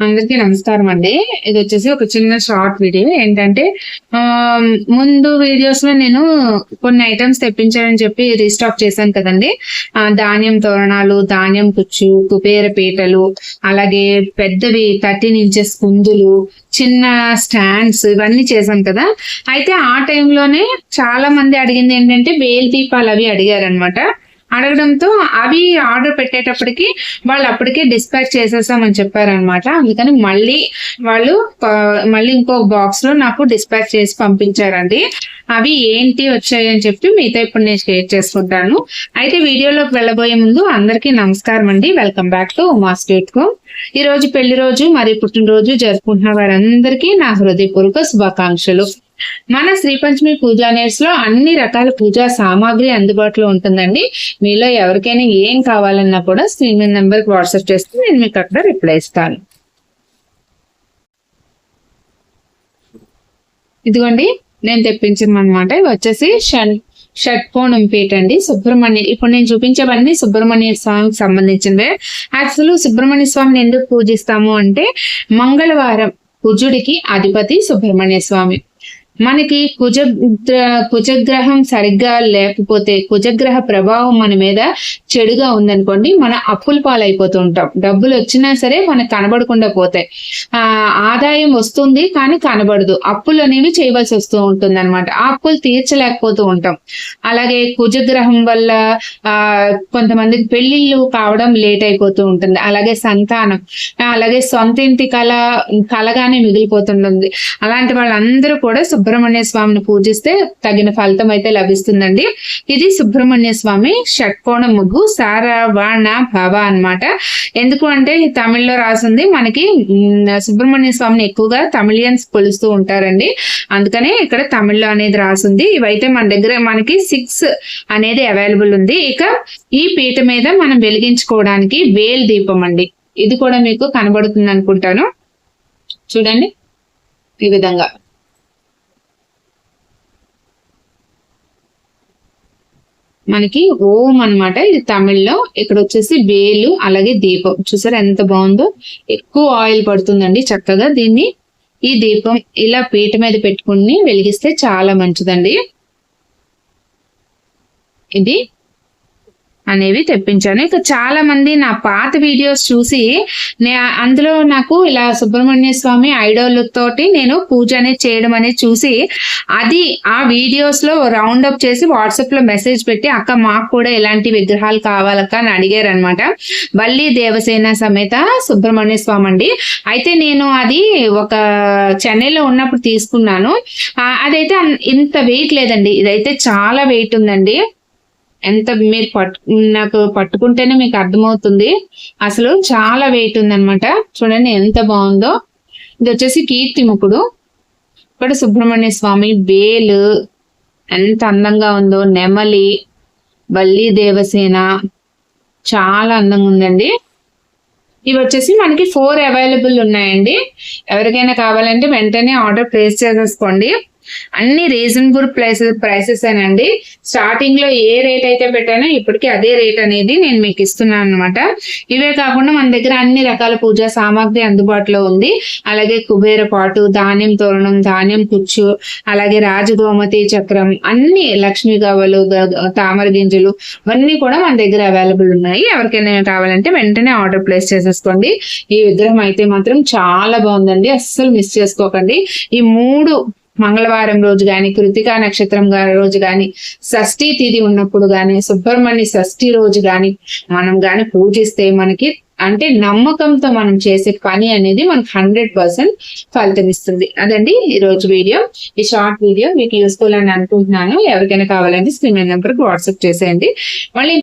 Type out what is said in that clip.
అందరికీ నమస్కారం అండి. ఇది వచ్చేసి ఒక చిన్న షార్ట్ వీడియో ఏంటంటే ఆ, ముందు వీడియోస్లో నేను కొన్ని ఐటమ్స్ తెప్పించానని చెప్పి రీస్టాక్ చేశాను కదండి. ఆ, ధాన్యం తోరణాలు ధాన్యం కుచ్చు కుబేర పీటలు అలాగే పెద్దవి థర్టీన్ ఇంచెస్ కుందులు చిన్న స్టాండ్స్ ఇవన్నీ చేశాను కదా. అయితే ఆ టైంలోనే చాలా మంది అడిగింది ఏంటంటే వేలు దీపాలు అవి అడిగారనమాట అడగడంతో అవి ఆర్డర్ పెట్టేటప్పటికి వాళ్ళు అప్పటికే డిస్పాచ్ చేసేసామని చెప్పారనమాట. అందుకని మళ్ళీ వాళ్ళు మళ్ళీ ఇంకో బాక్స్లో నాకు డిస్పాచ్ చేసి పంపించారండి. అవి ఏంటి వచ్చాయి అని చెప్పి మీతో ఇప్పుడు నేను షేర్ చేసుకుంటాను. అయితే వీడియోలోకి వెళ్ళబోయే ముందు అందరికీ నమస్కారం అండి. వెల్కమ్ బ్యాక్ టు ఉమా స్టేట్కు ఈ రోజు పెళ్ళి రోజు మరి పుట్టినరోజు జరుపుకుంటున్న వారందరికీ నా హృదయపూర్వక శుభాకాంక్షలు. మన శ్రీ పంచమి పూజా నేర్స్లో అన్ని రకాల పూజా సామాగ్రి అందుబాటులో ఉంటుందండి. మీలో ఎవరికైనా ఏం కావాలన్నా కూడా స్క్రీన్ మీద నెంబర్కి వాట్సాప్ చేస్తే నేను మీకు అక్కడ రిప్లై ఇస్తాను. ఇదిగోండి నేను తెప్పించమన్నమాట. ఇవి వచ్చేసి షణ్ షట్కోణం పీట అండి. సుబ్రహ్మణ్య ఇప్పుడు నేను చూపించేవన్నీ సుబ్రహ్మణ్య స్వామికి సంబంధించినవే. అసలు సుబ్రహ్మణ్య స్వామిని ఎందుకు పూజిస్తాము అంటే మంగళవారం కుజుడికి అధిపతి సుబ్రహ్మణ్య స్వామి. మనకి కుజ కుజగ్రహం సరిగ్గా లేకపోతే కుజగ్రహ ప్రభావం మన మీద చెడుగా ఉందనుకోండి మన అప్పుల పాలైపోతూ ఉంటాం. డబ్బులు వచ్చినా సరే మనకు కనబడకుండా పోతాయి. ఆ ఆదాయం వస్తుంది కానీ కనబడదు. అప్పులు అనేవి చేయవలసి వస్తూ ఉంటుంది అనమాట ఆ అప్పులు తీర్చలేకపోతూ ఉంటాం. అలాగే కుజగ్రహం వల్ల ఆ కొంతమందికి పెళ్ళిళ్ళు కావడం లేట్ అయిపోతూ ఉంటుంది. అలాగే సంతానం అలాగే సొంత ఇంటి కళ కలగానే మిగిలిపోతుంటుంది. అలాంటి వాళ్ళందరూ కూడా సుబ్రహ్మణ్య స్వామిని పూజిస్తే తగిన ఫలితం అయితే లభిస్తుందండి. ఇది సుబ్రహ్మణ్య స్వామి షట్కోణ ముగ్గు సారవాణ భవ అన్నమాట. ఎందుకు అంటే తమిళ్ళో రాసింది మనకి సుబ్రహ్మణ్య స్వామిని ఎక్కువగా తమిళియన్స్ కొలుస్తూ ఉంటారండి. అందుకనే ఇక్కడ తమిళ్ళో అనేది రాసింది. ఇవైతే మన దగ్గర మనకి సిక్స్ అనేది అవైలబుల్ ఉంది. ఇక ఈ పీట మీద మనం వెలిగించుకోవడానికి వేల్ దీపం అండి. ఇది కూడా మీకు కనబడుతుంది అనుకుంటాను. చూడండి. ఈ విధంగా. మనకి ఓం అన్నమాట. ఇది తమిళ్ళో ఇక్కడ వచ్చేసి వేలు అలాగే దీపం. చూసారా ఎంత బాగుందో? ఎక్కువ ఆయిల్ పడుతుందండి చక్కగా దీన్ని. ఈ దీపం ఇలా పీట మీద పెట్టుకుని వెలిగిస్తే చాలా మంచిదండి. ఇది అనేవి తెప్పించాను. ఇక చాలా మంది నా పాత వీడియోస్ చూసి నే అందులో నాకు ఇలా సుబ్రహ్మణ్య స్వామి ఐడోల్ తోటి నేను పూజ అనేది చేయడం అనేది చూసి అది ఆ వీడియోస్లో రౌండ్ అప్ చేసి వాట్సాప్లో మెసేజ్ పెట్టి అక్క మాకు కూడా ఇలాంటి విగ్రహాలు కావాలక్క అని అడిగారు అనమాట బల్లి దేవసేన సమేత సుబ్రహ్మణ్య స్వామి అండి అయితే నేను అది ఒక చెన్నైలో ఉన్నప్పుడు తీసుకున్నాను. అదైతే అన్- ఇంత వెయిట్ లేదండి. ఇదైతే చాలా వెయిట్ ఉందండి. ఎంత మీరు పట్టు నాకు పట్టుకుంటేనే మీకు అర్థమవుతుంది. అసలు చాలా వెయిట్ ఉందన్నమాట. చూడండి ఎంత బాగుందో. ఇది వచ్చేసి కీర్తి ముకుడు. ఇక్కడ సుబ్రహ్మణ్య స్వామి వేలు. ఎంత అందంగా ఉందో. నెమలి వల్లి దేవసేన. చాలా అందంగా ఉందండి. ఇవి వచ్చేసి మనకి ఫోర్ అవైలబుల్ ఉన్నాయండి. ఎవరికైనా కావాలంటే వెంటనే ఆర్డర్ ప్లేస్ చేసేసుకోండి. అన్ని రీజనబుల్ ప్రైసెస్ ప్రైసెస్ అండి స్టార్టింగ్లో ఏ రేట్ అయితే పెట్టానో ఇప్పటికీ అదే రేట్ అనేది నేను మీకు ఇస్తున్నాను అనమాట ఇవే కాకుండా మన దగ్గర అన్ని రకాల పూజా సామాగ్రి అందుబాటులో ఉంది. అలాగే కుబేర పాటు ధాన్యం తోరణం ధాన్యం కుచ్చు అలాగే రాజగోమతి చక్రం అన్ని లక్ష్మీ గవ్వలు తామర గింజలు ఇవన్నీ కూడా మన దగ్గర అవైలబుల్ ఉన్నాయి. ఎవరికైనా కావాలంటే వెంటనే ఆర్డర్ ప్లేస్ చేసేసుకోండి. ఈ విగ్రహం అయితే మాత్రం చాలా బాగుందండి. అస్సలు మిస్ చేసుకోకండి. ఈ మూడు మంగళవారం రోజు గాని కృతికా నక్షత్రం గారి రోజు గాని షష్ఠీ తిథి ఉన్నప్పుడు గాని సుబ్రహ్మణ్య షష్ఠీ రోజు గాని మనం గాని పూజిస్తే మనకి అంటే నమ్మకంతో మనం చేసే పని అనేది మనకు హండ్రెడ్ పర్సెంట్ ఫలితం ఇస్తుంది. అదండి ఈ రోజు వీడియో. ఈ షార్ట్ వీడియో మీకు యూస్ఫుల్ అని అనుకుంటున్నాను. ఎవరికైనా కావాలంటే స్క్రీన్ నెంబర్కి వాట్సాప్ చేసేయండి. మళ్ళీ